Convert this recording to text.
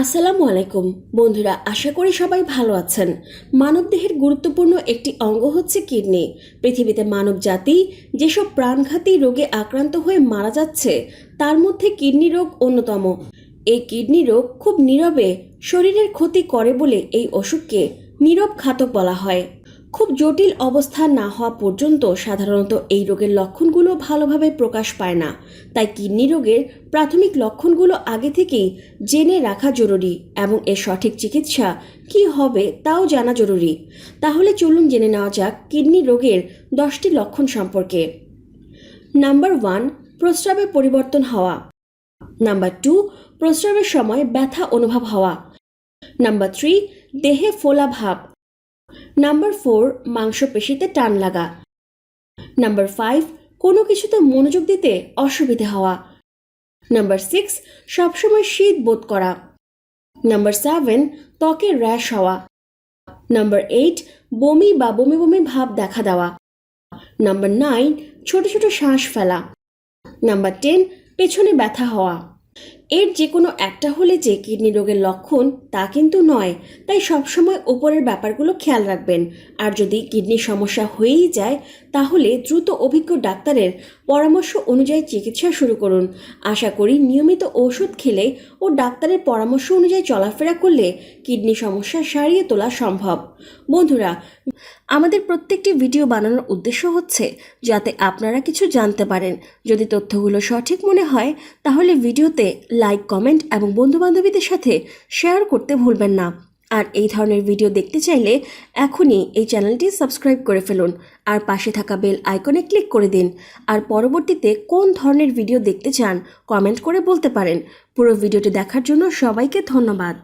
আসসালামু আলাইকুম। বন্ধুরা, আশা করি সবাই ভালো আছেন। মানবদেহের গুরুত্বপূর্ণ একটি অঙ্গ হচ্ছে কিডনি। পৃথিবীতে মানব জাতি যেসব প্রাণঘাতী রোগে আক্রান্ত হয়ে মারা যাচ্ছে, তার মধ্যে কিডনি রোগ অন্যতম। এই কিডনি রোগ খুব নীরবে শরীরের ক্ষতি করে বলে এই অসুখকে নীরব ঘাতক বলা হয়। খুব জটিল অবস্থা না হওয়া পর্যন্ত সাধারণত এই রোগের লক্ষণগুলো ভালোভাবে প্রকাশ পায় না। তাই কিডনি রোগের প্রাথমিক লক্ষণগুলো আগে থেকেই জেনে রাখা জরুরি এবং এর সঠিক চিকিৎসা কি হবে তাও জানা জরুরি। তাহলে চলুন জেনে নেওয়া যাক কিডনি রোগের দশটি লক্ষণ সম্পর্কে। নাম্বার ওয়ান, প্রস্রাবে পরিবর্তন হওয়া। নাম্বার টু, প্রস্রাবের সময় ব্যথা অনুভব হওয়া। নাম্বার থ্রি, দেহে ফোলা ভাব। নাম্বার ফোর মাংসপেশিতে টান লাগা। নাম্বার ফাইভ কোনো কিছুতে মনোযোগ দিতে অসুবিধে হওয়া। নাম্বার সিক্স সবসময় শীত বোধ করা। নাম্বার সেভেন ত্বকে র্যাশ হওয়া। নাম্বার এইট বমি বা বমি বমি ভাব দেখা দেওয়া। নাম্বার নাইন ছোট ছোট শ্বাস ফেলা। নাম্বার টেন পেছনে ব্যথা হওয়া। এর যে কোনো একটা হলে যে কিডনি রোগের লক্ষণ তা কিন্তু নয়। তাই সবসময় ওপরের ব্যাপারগুলো খেয়াল রাখবেন। আর যদি কিডনির সমস্যা হয়েই যায়, তাহলে দ্রুত অভিজ্ঞ ডাক্তারের পরামর্শ অনুযায়ী চিকিৎসা শুরু করুন। আশা করি নিয়মিত ওষুধ খেলে ও ডাক্তারের পরামর্শ অনুযায়ী চলাফেরা করলে কিডনি সমস্যা সারিয়ে তোলা সম্ভব। বন্ধুরা, আমাদের প্রত্যেকটি ভিডিও বানানোর উদ্দেশ্য হচ্ছে যাতে আপনারা কিছু জানতে পারেন। যদি তথ্যগুলো সঠিক মনে হয়, তাহলে ভিডিওতে লাইক, কমেন্ট এবং বন্ধুবান্ধবীদের সাথে শেয়ার করতে ভুলবেন না। আর এই ধরনের ভিডিও দেখতে চাইলে এখনই এই চ্যানেলটি সাবস্ক্রাইব করে ফেলুন আর পাশে থাকা বেল আইকনে ক্লিক করে দিন। আর পরবর্তীতে কোন ধরনের ভিডিও দেখতে চান কমেন্ট করে বলতে পারেন। পুরো ভিডিওটি দেখার জন্য সবাইকে ধন্যবাদ।